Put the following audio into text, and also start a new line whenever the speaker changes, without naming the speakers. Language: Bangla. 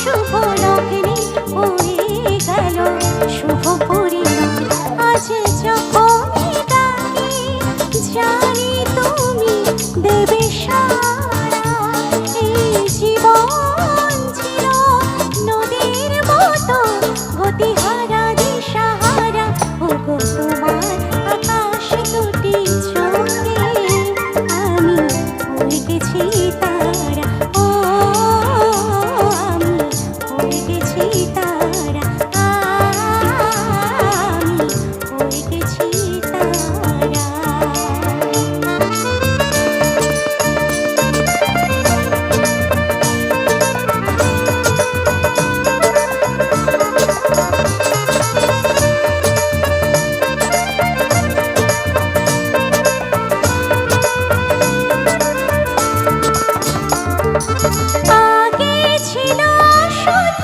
শুভ লগ্নে উড়ে গেল। শুভ পরিণাম আজ যখন জানি তুমি দেবে সাথ আগে ছিল শুধু